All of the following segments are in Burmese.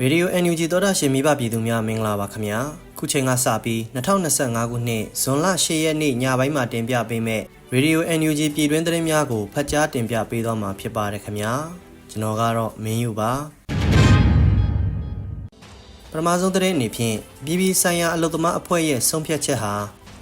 ရေဒီယို NUG သောတာရှင်မိဘပြည်သူများမင်္ဂလာပါခင်ဗျာခုချိန်ကစပြီး2025ခုနှစ်ဇွန်လ10ရက်နေ့ညပိုင်းမှာတင်ပြပေးမယ့်ရေဒီယို NUG ပြည်တွင်းသတင်းများကိုဖတ်ကြားတင်ပြပေးသွားမှာဖြစ်ပါတယ်ခင်ဗျာကျွန်တော်ကတော့မင်းယူပါပထမဆုံးသတင်းအနေဖြင့်ပြည်ပြည်ဆိုင်ရာအလုပ်သမားအဖွဲ့ရဲ့ဆုံးဖြတ်ချက်ဟာ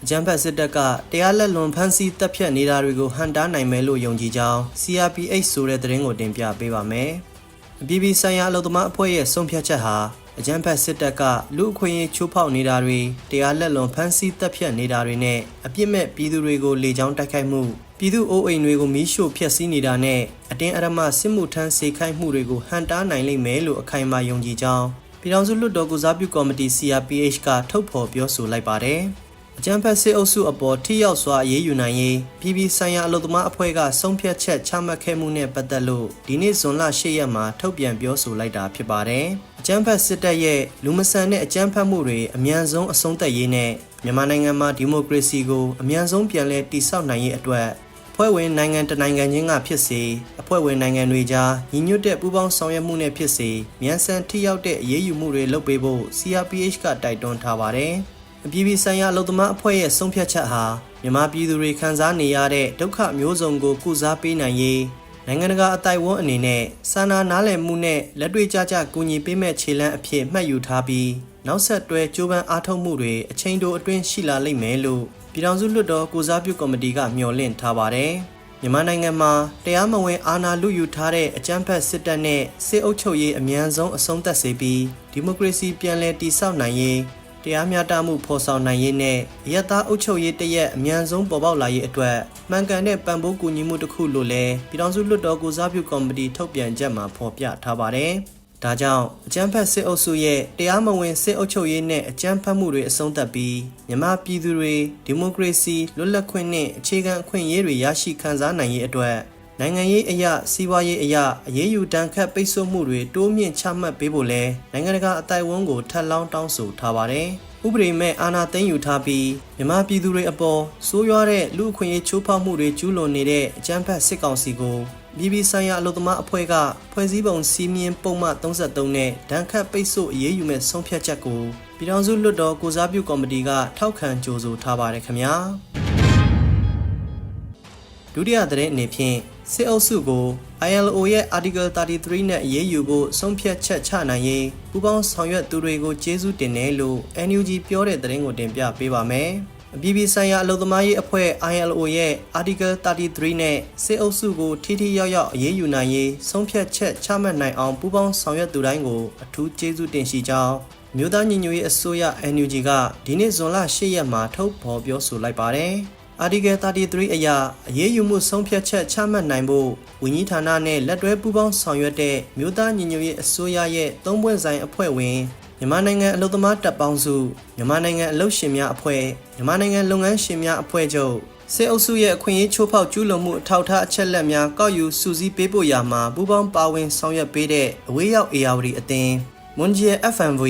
အကြံဖက်စစ်တပ်ကတရားလက်လွန်ဖမ်းဆီးတပ်ဖြတ်နေတာတွေကိုဟန်တားနိုင်မယ်လို့ယုံကြည်ကြောင်း CRPH ဆိုတဲ့သတင်းကိုတင်ပြပေးပါမယ်။ အပြည်ပြည်ဆိုင်ရာအလုပ်သမားအဖွဲ့ရဲ့ဆုံးဖြတ်ချက်ဟာအကြမ်းဖက်စစ်တပ်ကလူအခွင့်အရေးချိုးဖောက်နေတာတွေတရားလက်လွန်ဖမ်းဆီးတပ်ဖြတ်နေတာတွေနဲ့အပြစ်မဲ့ပြည်သူတွေကိုလေကြောင်းတိုက်ခိုက်မှုပြည်သူအိုးအိမ်တွေကိုမီးရှို့ဖျက်ဆီးနေတာနဲ့အတင်းအဓမ္မစစ်မှုထမ်းစေခိုင်းမှုတွေကိုဟန်တားနိုင်လိမ့်မယ်လို့အခိုင်အမာယုံကြည်ကြောင်းပြည်ထောင်စုလွှတ်တော်ကုစားပြုကော်မတီ CRPH ကထုတ်ဖော်ပြောဆိုလိုက်ပါတယ်။ အကြံဖက်စစ်အုပ်စုအပေါ်ထိရောက်စွာအရေးယူနိုင်ရေးပြည်ပြည်ဆိုင်ရာအလုပ်သမားအဖွဲ့ကဆုံးဖြတ်ချက်ချမှတ်ခဲ့မှုနဲ့ပတ်သက်လို့ဒီနေ့ဇွန်လ10ရက်မှာထုတ်ပြန်ပြောဆိုလိုက်တာဖြစ်ပါတယ်။အကြံဖက်စစ်တပ်ရဲ့လူမဆန်တဲ့အကြံဖက်မှုတွေအမြန်ဆုံးအဆုံးသတ်ရေးနဲ့မြန်မာနိုင်ငံမှာဒီမိုကရေစီကိုအမြန်ဆုံးပြန်လည်တည်ဆောက်နိုင်ရေးအတွက်ဖွဲ့ဝင်နိုင်ငံတနိုင်ငံချင်းကဖြစ်စေအဖွဲ့ဝင်နိုင်ငံတွေကြားညီညွတ်တဲ့ပူးပေါင်းဆောင်ရွက်မှုနဲ့ဖြစ်စေမြန်ဆန်ထိရောက်တဲ့အရေးယူမှုတွေလုပ်ပေးဖို့ CRPH ကတိုက်တွန်းထားပါတယ်။ အပြည်ပြည်ဆိုင်ရာအလုပ်သမားအဖွဲ့ရဲ့ဆုံးဖြတ်ချက်ဟာမြန်မာပြည်သူတွေခံစားနေရတဲ့ဒုက္ခမျိုးစုံကိုကုစားပေးနိုင်ရေးနိုင်ငံတကာအတိုင်အဝန်းအနေနဲ့စာနာနားလည်မှုနဲ့လက်တွေ့ကျကျကူညီပေးမဲ့ခြေလှမ်းအဖြစ်မှတ်ယူထားပြီးနောက်ဆက်တွဲကြိုးပမ်းအားထုတ်မှုတွေအချိန်တိုအတွင်းရှိလာလိမ့်မယ်လို့ပြည်ထောင်စုလွှတ်တော်ကုစားပြုကော်မတီကမျှော်လင့်ထားပါတယ်။မြန်မာနိုင်ငံမှာတရားမဝင်အာဏာလုယူထားတဲ့အကြမ်းဖက်စစ်တပ်နဲ့စစ်အုပ်ချုပ်ရေးအမြန်ဆုံးအဆုံးသတ်စေပြီးဒီမိုကရေစီပြန်လည်တည်ဆောက်နိုင်ရေး တရားမျှတမှုဖော်ဆောင်နိုင်ရေးနဲ့အယက်သားအုပ်ချုပ်ရေးတရက်အမြန်ဆုံးပေါ်ပေါက်လာရေးအတွက်မှန်ကန်တဲ့ပံ့ပိုးကူညီမှုတစ်ခုလို့လည်းပြည်ထောင်စုလွှတ်တော်ကိုစားပြုကော်မတီထုတ်ပြန်ချက်မှာဖော်ပြထားပါတယ်။ဒါကြောင့်အကြမ်းဖက်စစ်အုပ်စုရဲ့တရားမဝင်စစ်အုပ်ချုပ်ရေးနဲ့အကြမ်းဖက်မှုတွေအဆုံးသတ်ပြီးမြန်မာပြည်သူတွေဒီမိုကရေစီလွတ်လပ်ခွင့်နဲ့အခြေခံအခွင့်အရေးတွေရရှိခံစားနိုင်ရေးအတွက် နိုင်ငံရေးအရာစီးပွားရေးအရာအရေးယူတန်းခတ်ပိတ်ဆို့မှုတွေတိုးမြင့်ချမှတ်ပေးဖို့လဲနိုင်ငံတကာအတိုင်အဝန်းကိုထပ်လောင်းတောင်းဆိုထားပါတယ်။ဥပဒေမဲ့အာဏာသိမ်းယူထားပြီးမြန်မာပြည်သူတွေအပေါ်စိုးရွားတဲ့လူအခွင့်အရေးချိုးဖောက်မှုတွေကျူးလွန်နေတဲ့အကြမ်းဖက်စစ်ကောင်စီကိုပြည်ပဆိုင်ရာအလုပ်သမားအဖွဲ့ကဖွဲ့စည်းပုံစီမင်းပုံမှန်33နဲ့ဒဏ်ခတ်ပိတ်ဆို့အရေးယူမဲ့ဆုံးဖြတ်ချက်ကိုပြည်ထောင်စုလွှတ်တော်ကိုစားပြုကော်မတီကထောက်ခံကြိုဆိုထားပါတယ်ခင်ဗျာ ဒုတိယသတင်းအနေဖြင့်စစ်အုပ်စုကို ILO ရဲ့ Article 33နဲ့အရေးယူဖို့ဆုံးဖြတ်ချက်ချနိုင်ရေးပူးပေါင်းဆောင်ရွက်သူတွေကိုကျေးဇူးတင်တယ်လို့ NUG ပြောတဲ့သတင်းကိုတင်ပြပေးပါမယ်။အပြည်ပြည်ဆိုင်ရာအလုပ်သမားရေးအဖွဲ့ ILO ရဲ့ Article 33နဲ့စစ်အုပ်စုကိုထိထိရောက်ရောက်အရေးယူနိုင်ရေးဆုံးဖြတ်ချက်ချမှတ်နိုင်အောင်ပူးပေါင်းဆောင်ရွက်သူတိုင်းကိုအထူးကျေးဇူးတင်ရှိကြောင်းမြို့သားညီညွတ်ရေးအစိုးရ NUG ကဒီနေ့ဇွန်လ10ရက်မှာထုတ်ဖော်ပြောဆိုလိုက်ပါတယ်။ Article 33အရအရေးယူမှုဆုံးဖြတ်ချက်ချမှတ်နိုင်ဖို့ဝန်ကြီးဌာနနဲ့လက်တွဲပူးပေါင်းဆောင်ရွက်တဲ့မြို့သားညီညွတ်ရေးအစိုးရရဲ့သုံးပွင့်ဆိုင်အဖွဲ့ဝင်မြန်မာနိုင်ငံအလုပ်သမားတပ်ပေါင်းစုမြန်မာနိုင်ငံအလုပ်ရှင်များအဖွဲ့မြန်မာနိုင်ငံလုပ်ငန်းရှင်များအဖွဲ့ချုပ်စစ်အုပ်စုရဲ့အခွင့်အရေးချိုးဖောက်ကျူးလွန်မှုအထောက်အထားအချက်လက်များကောက်ယူစုစည်းပေးပို့ရာမှာပူးပေါင်းပါဝင်ဆောင်ရွက်ပေးတဲ့အဝေးရောက် ARD အသင်းမွန်ဂျီ FMV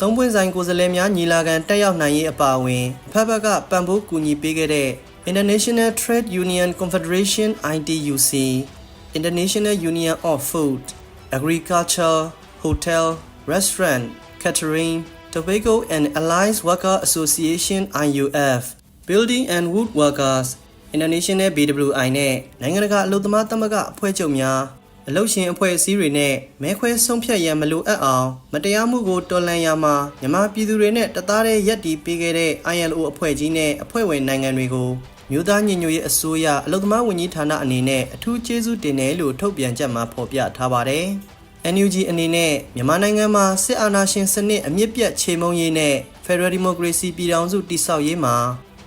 သုံးပွင့်ဆိုင်ကိုယ်စားလှယ်များညီလာခံတက်ရောက်နိုင်ရေးအပါအဝင်အဖက်ဖက်ကပံ့ပိုးကူညီပေးခဲ့တဲ့ International Trade Union Confederation ITUC International Union of Food Agriculture Hotel Restaurant Catering Tobacco and Allied Worker Association IUF Building and Wood Workers International BWI နဲ့နိုင်ငံတကာအလုပ်သမားသမဂ္ဂအဖွဲ့ချုပ်များ အလုတ်ရှင်အဖွဲ့အစည်းတွေနဲ့မဲခွဲဆုံးဖြတ်ရန်မလိုအပ်အောင်မတရားမှုကိုတော်လှန်ရမှာမြန်မာပြည်သူတွေနဲ့တသားတည်းရက်တီပေးခဲ့တဲ့ ILO အဖွဲ့ကြီးနဲ့အဖွဲ့ဝင်နိုင်ငံတွေကိုမြို့သားညီညွတ်ရေးအစိုးရအလုသမားဝန်ကြီးဌာနအနေနဲ့အထူးကျေးဇူးတင်တယ်လို့ထုတ်ပြန်ချက်မှာဖော်ပြထားပါတယ်။ NUG အနေနဲ့မြန်မာနိုင်ငံမှာစစ်အာဏာရှင်စနစ်အမြင့်ပြတ်ချေမှုန်းရေးနဲ့ Federal Democracy ပြည်ထောင်စုတည်ဆောက်ရေးမှာ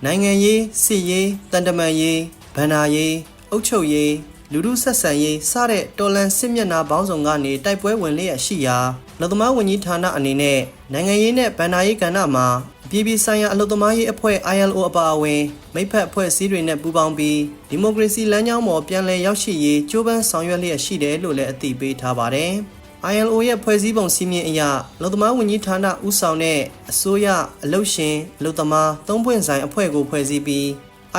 နိုင်ငံရေးစစ်ရေးတန်တမာရေးဗန္ဒာရေးအုပ်ချုပ်ရေး လူမှုဆက်ဆံရေးစတဲ့တော်လန်စစ်မျက်နှာပေါင်းစုံကနေတိုက်ပွဲဝင်လျက်ရှိရာလူသမားဝန်ကြီးဌာနအနေနဲ့နိုင်ငံရေးနဲ့ဗန္ဒာရေးကဏ္ဍမှာအပြည်ပြည်ဆိုင်ရာအလုပ်သမားရေးအဖွဲ့ ILO အပါအဝင်မိဖက်အဖွဲ့အစည်းတွေနဲ့ပူးပေါင်းပြီးဒီမိုကရေစီလမ်းကြောင်းပေါ်ပြန်လည်ရောက်ရှိရေးကြိုးပမ်းဆောင်ရွက်လျက်ရှိတယ်လို့လည်းအသိပေးထားပါတယ်။ ILO ရဲ့ဖွဲ့စည်းပုံစည်းမျဉ်းအရလုံသမားဝန်ကြီးဌာနဦးဆောင်တဲ့အစိုးရအလုပ်ရှင်အလုပ်သမားသုံးပွင့်ဆိုင်အဖွဲ့ကိုဖွဲ့စည်းပြီး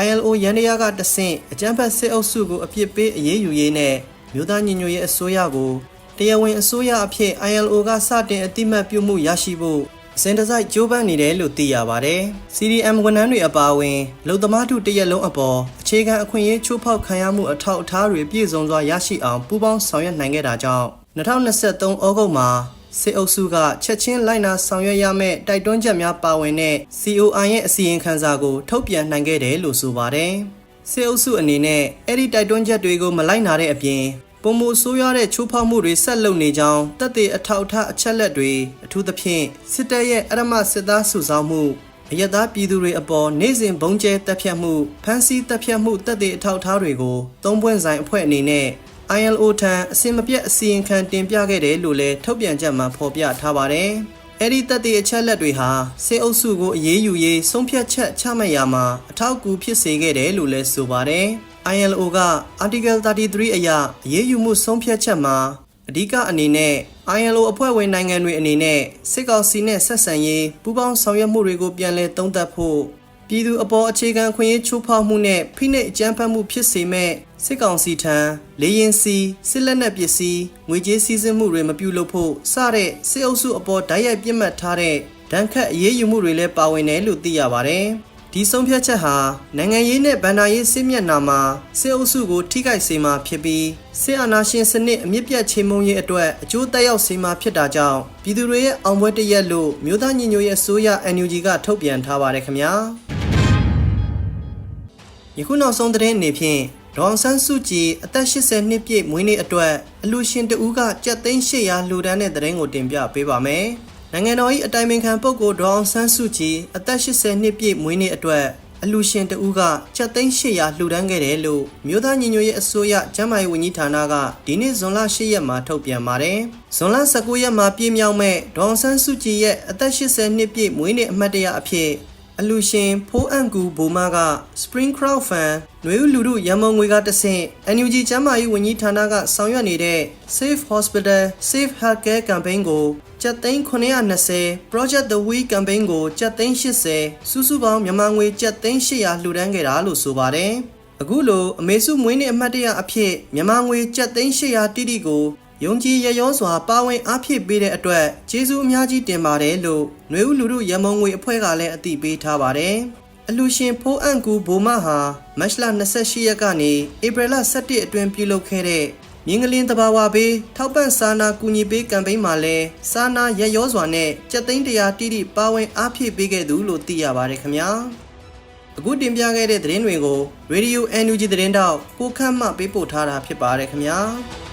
ILO ရန်တရားကတဆင့်အကြမ်းဖက်စစ်အုပ်စုကိုအပြစ်ပေးအရေးယူရေးနဲ့မြို့သားညီညွတ်ရေးအစိုးရကိုတရားဝင်အစိုးရအဖြစ် ILO ကစတင်အတိမတ်ပြုမှုရရှိဖို့အစဉ်တစိုက်ကြိုးပမ်းနေတယ်လို့သိရပါတယ်။ CDM ဝန်ထမ်းတွေအပါအဝင်လုံသမားထုတရက်လုံးအပေါ်အခြေခံအခွင့်အရေးချိုးဖောက်ခံရမှုအထောက်အထားတွေပြည့်စုံစွာရရှိအောင်ပူးပေါင်းဆောင်ရွက်နိုင်ခဲ့တာကြောင့်2023ဩဂုတ်မှာ စစ်အုပ်စုကချက်ချင်းလိုက်နာဆောင်ရွက်ရမယ့်တိုက်တွန်းချက်များပါဝင်တဲ့ COI ရဲ့အစီရင်ခံစာကိုထုတ်ပြန်နိုင်ခဲ့တယ်လို့ဆိုပါတယ်။စစ်အုပ်စုအနေနဲ့အဲ့ဒီတိုက်တွန်းချက်တွေကိုမလိုက်နာတဲ့အပြင်ပုံမှုဆိုးရွားတဲ့ချိုးဖောက်မှုတွေဆက်လုပ်နေကြောင်းတပ်တွေအထောက်အထားအချက်လက်တွေအထူးသဖြင့်စစ်တပ်ရဲ့အရမစစ်သားစုဆောင်းမှုအယက်သားပြည်သူတွေအပေါ်နေ့စဉ်ဘုံကျဲတပ်ဖြတ်မှုဖမ်းဆီးတပ်ဖြတ်မှုတပ်တွေအထောက်အထားတွေကိုသုံးပွင့်ဆိုင်အဖွဲ့အနေနဲ့ ILO ထံအစင်မပြတ်အစီရင်ခံတင်ပြခဲ့တယ်လို့လည်းထုတ်ပြန်ချက်မှာဖော်ပြထားပါတယ်။အဲ့ဒီတပ်တွေအချက်လက်တွေဟာစစ်အုပ်စုကိုအရေးယူရေးဆုံးဖြတ်ချက်ချမှတ်ရာမှာအထောက်အကူဖြစ်စေခဲ့တယ်လို့လည်းဆိုပါတယ်။ ILO က Article 33အရအရေးယူမှုဆုံးဖြတ်ချက်မှာအဓိကအနေနဲ့ ILO အဖွဲ့ဝင်နိုင်ငံတွေအနေနဲ့စစ်ကောင်စီနဲ့ဆက်ဆံရေးပူးပေါင်းဆောင်ရွက်မှုတွေကိုပြန်လည်သုံးသပ်ဖို့ ပြည်သူအပေါ်အခြေခံခွင့်ရေးချိုးဖောက်မှုနဲ့ဖိနှိပ်အကြမ်းဖက်မှုဖြစ်စေမဲ့စစ်ကောင်စီထံလေရင်စီစစ်လက်နက်ပစ္စည်းငွေကြေးစည်းစိမ်မှုတွေမပြုလုပ်ဖို့စတဲ့စစ်အုပ်စုအပေါ်ဓာတ်ရိုက်ပြစ်မှတ်ထားတဲ့ဒဏ်ခတ်အရေးယူမှုတွေလည်းပါဝင်တယ်လို့သိရပါတယ်။ဒီဆုံးဖြတ်ချက်ဟာနိုင်ငံရေးနဲ့ဗန်ဒါရေးစစ်မျက်နှာမှာစစ်အုပ်စုကိုထိခိုက်စေမှာဖြစ်ပြီးစစ်အာဏာရှင်စနစ်အမြင့်ပြတ်ချေမှုန်းရေးအတွက်အကျိုးသက်ရောက်စေမှာဖြစ်တာကြောင့်ပြည်သူတွေရဲ့အောင်ပွဲတရက်လို့မြို့သားညီညွတ်ရေးအစိုးရ NUG ကထုတ်ပြန်ထားပါတယ်ခင်ဗျာ။ ယခုနောက်ဆုံးသတင်းအနေဖြင့်ဒေါအောင်ဆန်းစုကြည်အသက်80နှစ်ပြည့်မွေးနေ့အတွက်အလူရှင်တဦးကကြက်သိန်း800လှူဒန်းတဲ့သတင်းကိုတင်ပြပေးပါမယ်။နိုင်ငံတော်၏အတိုင်ပင်ခံပုဂ္ဂိုလ်ဒေါအောင်ဆန်းစုကြည်အသက်80နှစ်ပြည့်မွေးနေ့အတွက်အလူရှင်တဦးကကြက်သိန်း800လှူဒန်းခဲ့တယ်လို့မြို့သားညီညွတ်ရေးအစိုးရကျန်းမာရေးဝန်ကြီးဌာနကဒီနေ့ဇွန်လ10ရက်မှာထုတ်ပြန်ပါတယ်။ဇွန်လ19ရက်မှာပြည့်မြောက်မဲ့ဒေါအောင်ဆန်းစုကြည်ရဲ့အသက်80နှစ်ပြည့်မွေးနေ့အမှတ်တရအဖြစ် အလူရှင်ဖိုးအန်ကူဘိုမာက Spring Crowd Fan နွေဦးလူထုရန်မုံငွေကတဆင့် NUG ကျန်းမာရေးဝန်ကြီးဌာနကဆောင်ရွက်နေတဲ့ Safe Hospital Safe Healthcare Campaign ကိုကျပ်သိန်း920 Project The Week Campaign ကိုကျပ်သိန်း80စုစုပေါင်းမြန်မာငွေကျပ်သိန်း800လှူဒန်းခဲ့တာလို့ဆိုပါတယ်။အခုလိုအမေစုမွေးနေ့အမှတ်တရအဖြစ်မြန်မာငွေကျပ်သိန်း800တိတိကို ယုံကြည်ရရောစွာပါဝင်အားဖြည့်ပေးတဲ့အတွက်ကျေးဇူးအများကြီးတင်ပါတယ်လို့ຫນွေဦးလူလူရမုံငွေအဖွဲ့ကလည်းအသိပေးထားပါတယ်။အလူရှင်ဖိုးအန့်ကူဘိုမဟာမတ်လ28ရက်ကနေဧပြီလ17အတွင်းပြုလုပ်ခဲ့တဲ့မြင်းကလင်းတဘာဝဘေးထောက်ပံ့စာနာကူညီပေးကမ်ပိန်းမှာလဲစာနာရရောစွာနဲ့ကြက်သိန်းတရာတိတိပါဝင်အားဖြည့်ပေးခဲ့သူလို့သိရပါတယ်ခင်ဗျာ။အခုတင်ပြခဲ့တဲ့သတင်းတွေကို Radio NUG သတင်းတောက်ကိုခန့်မှပေးပို့ထားတာဖြစ်ပါတယ်ခင်ဗျာ။